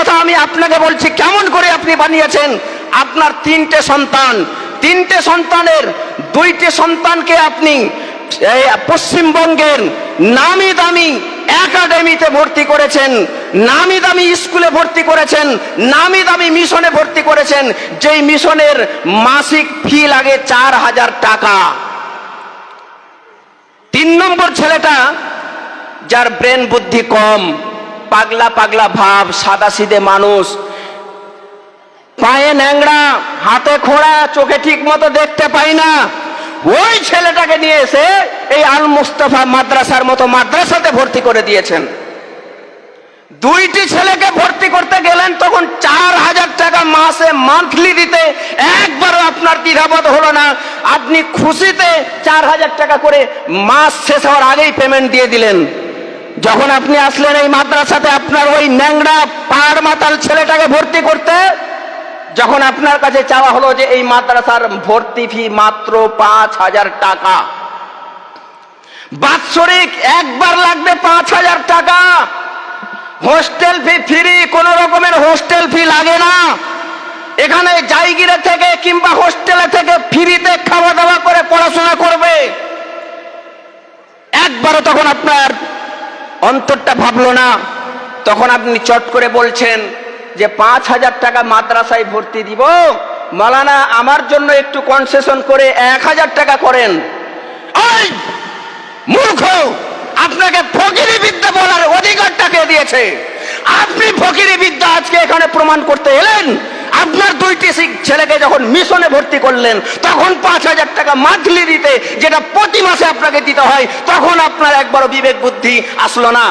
কথা আমি আপনাকে বলছি, কেমন করে আপনি বানিয়েছেন? আপনার তিনটে সন্তান। তিনটে সন্তানের, দুইটি সন্তানকে আপনি পশ্চিমবঙ্গের নামি দামি একাডেমিতে ভর্তি করেছেন, নামি দামি স্কুলে ভর্তি করেছেন, নামি দামি মিশনে ভর্তি করেছেন, যেই মিশনের মাসিক ফি লাগে চার হাজার টাকা। তিন নম্বর ছেলেটা, যার ব্রেন বুদ্ধি কম পাগলা পাগলা ভাব, সাদা সিদে মানুষ। পায়ে ন্যাংরা হাতে খোঁড়া, চোখে ঠিক মতো দেখতে পাই না। ওই ছেলেটাকে নিয়ে এসে এই আল মুস্তফা মাদ্রাসার মতো মাদ্রাসাতে ভর্তি করে দিয়েছেন। দুইটি ছেলেকে ভর্তি করতে গেলেন, তখন চার হাজার টাকা মাসে মান্থলি দিতে। একবারও আপনার দ্বিধাবোধ হলো না। আপনি খুশিতে চার হাজার টাকা করে মাস শেষ হওয়ার আগেই পেমেন্ট দিয়ে দিলেন। যখন আপনি আসলেন এই মাদ্রাসাতে আপনার ওই ন্যাংরা পাহাড় মাতাল ছেলেটাকে ভর্তি করতে, যখন আপনার কাছে চাওয়া হলো যে এই মাদ্রাসার ভর্তি ফি মাত্র পাঁচ হাজার টাকা, বাৎসরিক একবার লাগবে পাঁচ হাজার টাকা। হোস্টেল ফি ফ্রি, কোন রকমের হোস্টেল ফি লাগে না। এখানে জায়গিরে থেকে কিংবা হোস্টেলে থেকে ফ্রিতে খাওয়া দাওয়া করে পড়াশোনা করবে। একবারও তখন আপনার অন্তরটা ভাবলো না। তখন আপনি চট করে বলছেন যে, পাঁচ হাজার টাকা মাদ্রাসায় ভর্তি দিব। মালানা, আমার জন্য একটু কনসেশন করে এক হাজার টাকা করেন। মূর্খ! আপনাকে ফকিরি বিদ্যা বলার অধিকারটা কে দিয়েছে? আপনি ফকিরি বিদ্যা আজকে এখানে প্রমাণ করতে এলেন? আপনার দুইটি ছেলেকে যখন মিশনে ভর্তি করলেন, তখন পাঁচ হাজার টাকা মান্থলি দিতে যেটা প্রতি মাসে আপনাকে দিতে হয়, তখন আপনার একবারও বিবেক বুদ্ধি আসলো না।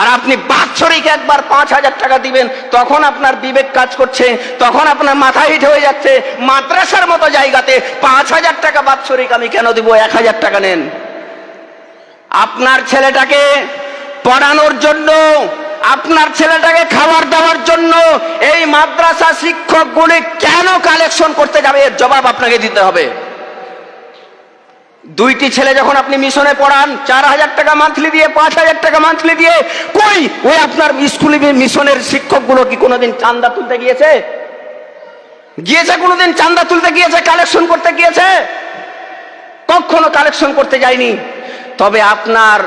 আর আপনি বাৎসরিক একবার পাঁচ হাজার টাকা দিবেন, তখন আপনার বিবেক কাজ করছে, তখন আপনার মাথা হিট হয়ে যাচ্ছে। মাদ্রাসার মতো জায়গাতে পাঁচ হাজার টাকা বাৎসরিক আমি কেন দিব, এক হাজার টাকা নেন। আপনার ছেলেটাকে পড়ানোর জন্য আপনার ছেলেটাকে খাবার দেওয়ার জন্য এই মাদ্রাসা শিক্ষকগুলি কেন কালেকশন করতে যাবে? এর জবাব আপনাকে দিতে হবে। দুইটি ছেলে যখন আপনি মিশনে পড়ান, চার হাজার টাকা মান্থলি দিয়ে, পাঁচ হাজার টাকা মান্থলি দিয়ে, কই? ওই আপনার স্কুলে মিশনের শিক্ষকগুলো কি কোনোদিন চান্দা তুলতে গিয়েছে? গিয়েছে কোনোদিন চান্দা তুলতে গিয়েছে কালেকশন করতে গিয়েছে? কখনো কালেকশন করতে যায়নি। তবে আপনার,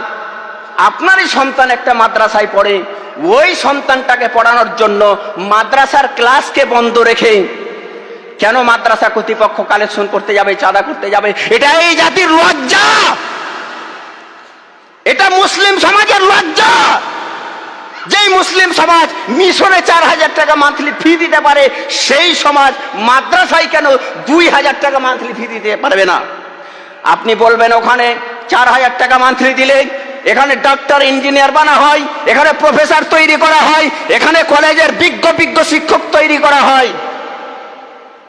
আপনারই সন্তান একটা মাদ্রাসায় পড়ে ওই সন্তানটাকে পড়ানোর জন্য মাদ্রাসার ক্লাসকে বন্ধ রেখে কেন মাদ্রাসা কর্তৃপক্ষ কালেকশন করতে যাবে, চাঁদা করতে যাবে? এটা এই জাতির লজ্জা! এটা মুসলিম সমাজের লজ্জা! যেই মুসলিম সমাজ মিশনে চার হাজার টাকা মান্থলি ফি দিতে পারে, সেই সমাজ মাদ্রাসায় কেন দুই হাজার টাকা মান্থলি ফি দিতে পারবে না? আপনি বলবেন ওখানে চার হাজার টাকা মান্থলি দিলে এখানে ডাক্তার, ইঞ্জিনিয়ার বানা হয়, এখানে প্রফেসর তৈরি করা হয়, এখানে কলেজের বিজ্ঞ বিজ্ঞ শিক্ষক তৈরি করা হয়।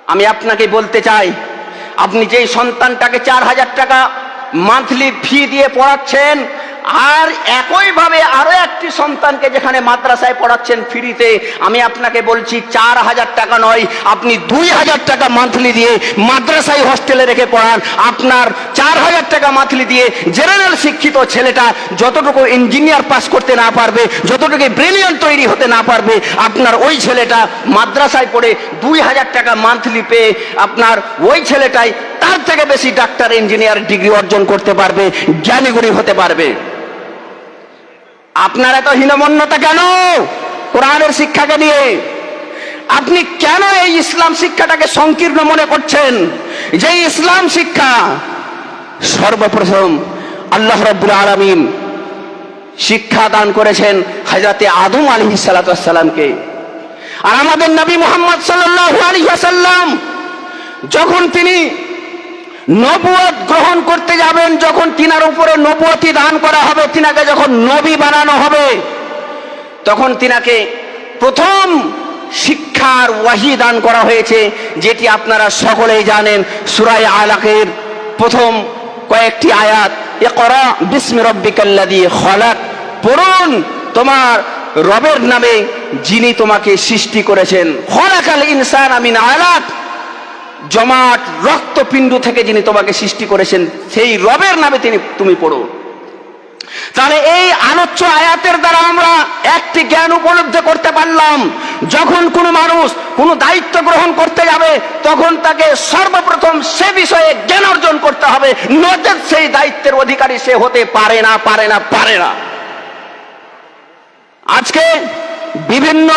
আমি আপনাকে বলতে চাই, আপনি যেই সন্তানটাকে চার হাজার টাকা মান্থলি ফি দিয়ে পড়াচ্ছেন আর একইভাবে আরও একটি সন্তানকে যেখানে মাদ্রাসায় পড়াচ্ছেন ফ্রিতে, আমি আপনাকে বলছি, চার হাজার টাকা নয়, আপনি দুই হাজার টাকা মান্থলি দিয়ে মাদ্রাসায় হস্টেলে রেখে পড়ান। আপনার চার হাজার টাকা মান্থলি দিয়ে জেনারেল শিক্ষিত ছেলেটা যতটুকু ইঞ্জিনিয়ার পাস করতে না পারবে, যতটুকু ব্রিলিয়ান তৈরি হতে না পারবে, আপনার ওই ছেলেটা মাদ্রাসায় পড়ে দুই হাজার টাকা মান্থলি পেয়ে আপনার ওই ছেলেটাই তার থেকে বেশি ডাক্তার ইঞ্জিনিয়ার ডিগ্রি অর্জন করতে পারবে, জ্ঞানীগুণী হতে পারবে। আপনার এত হীনমন্যতা কেন? কোরআনের শিক্ষাকে নিয়ে। আপনি কেন এই ইসলাম শিক্ষাটাকে সংকীর্ণ মনে করছেন? যে ইসলাম শিক্ষা সর্বপ্রথম আল্লাহ রব্বুল আলমিন শিক্ষা দান করেছেন হাজরাতে আদম আলী সালাতামকে আর আমাদের নবী মোহাম্মদ সাল্লাহ আলী সাল্লাম যখন তিনি নবুয়ত গ্রহণ করতে যাবেন যখন তিনার উপরে নবুয়তি দান করা হবে, তিনাকে যখন নবী বানানো হবে, তখন তিনাকে প্রথম শিক্ষার ওয়াহি দান করা হয়েছে, যেটি আপনারা সকলেই জানেন সুরাই আলাকের প্রথম কয়েকটি আয়াত এ করা বিস্মি রব্বিকাল্লাযী খলাক, পড়ুন, তোমার রবের নামে যিনি তোমাকে সৃষ্টি করেছেন। খলাকাল ইনসান আমিন আলাক। জমাট রক্তপিণ্ড থেকে যিনি তোমাকে সৃষ্টি করেছেন, সেই রবের নামে তিনি, তুমি পড়ো। তাহলে এই আলোচ্য আয়াতের দ্বারা আমরা একটি জ্ঞান উপলব্ধ করতে পারলাম, যখন কোনো মানুষ কোনো দায়িত্ব গ্রহণ করতে যাবে, তখন তাকে সর্বপ্রথম সে বিষয়ে জ্ঞান অর্জন করতে হবে নচেত সেই দায়িত্বের অধিকারী সে হতে পারে না পারে না পারে না। আজকে বিভিন্ন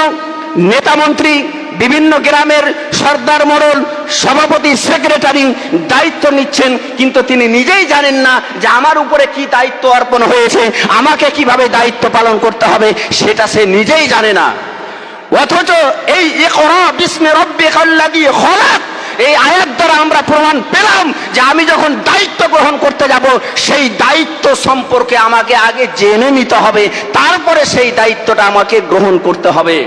নেতামন্ত্রী বিভিন্ন গ্রামের সর্দার মোড়ল সভাপতি সেক্রেটারি দায়িত্ব নিচ্ছেন, কিন্তু তিনি নিজেই জানেন না যে আমার উপরে কি দায়িত্ব অর্পণ হয়েছে, আমাকে কীভাবে দায়িত্ব পালন করতে হবে, সেটা সে নিজেই জানে না। অথচ এই এই আয়াত দ্বারা আমরা প্রমাণ পেলাম যে আমি যখন দায়িত্ব গ্রহণ করতে যাব, সেই দায়িত্ব সম্পর্কে আমাকে আগে জেনে নিতে হবে, তারপরে সেই দায়িত্বটা আমাকে গ্রহণ করতে হবে।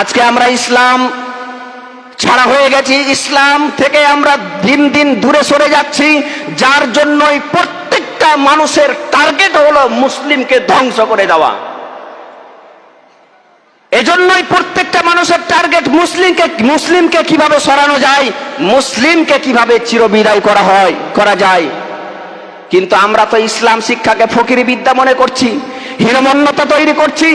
আজকে আমরা ইসলাম ছাড়া হয়ে গেছি। ইসলাম থেকে আমরা দিন দিন দূরে সরে যাচ্ছি। যার জন্যই প্রত্যেকটা মানুষের টার্গেট হলো মুসলিমকে ধ্বংস করে দেওয়া। এজন্যই প্রত্যেকটা মানুষের টার্গেট মুসলিমকে মুসলিমকে কীভাবে সরানো যায়, মুসলিমকে কীভাবে চিরবিদায় করা হয়, করা যায়। কিন্তু আমরা তো ইসলাম শিক্ষাকে ফকিরি বিদ্যা মনে করছি, হীনমন্যতা তৈরি করছি।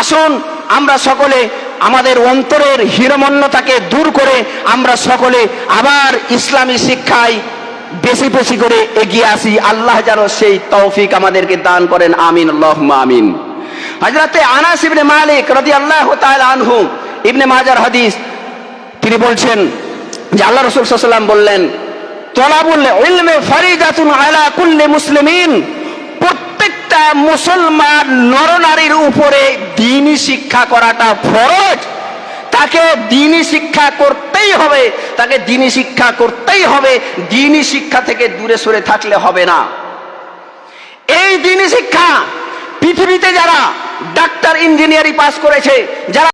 আসুন, আমরা সকলে আমাদের অন্তরের হীনমন্যতাকে দূর করে আমরা সকলে আবার ইসলামী শিক্ষায় বেশি বেশি করে এগিয়ে আসি। আল্লাহ যেন সেই তৌফিক আমাদেরকে দান করেন। আমিন আল্লাহ আমিন। হজরতে আনাস ইবনে মালিক রাদিয়াল্লাহু তাআলা আনহু, ইবনে মাজার হাদিস, তিনি বলছেন যে আল্লাহ রসুল সাল্লাম বললেন, তলাবুল ইলমে ফারিদাতুন আলা কুল্লি মুসলিমিন। প্রত্যেকটা মুসলমান নরনারীর উপরে দিনই শিক্ষা করাটা ফরজ। তাকে দিনই শিক্ষা করতেই হবে, তাকে দিনই শিক্ষা করতেই হবে, দিনই শিক্ষা থেকে দূরে সরে থাকলে হবে না। এই দিনই শিক্ষা পৃথিবীতে যারা ডাক্তার ইঞ্জিনিয়ারিং পাস করেছে, যারা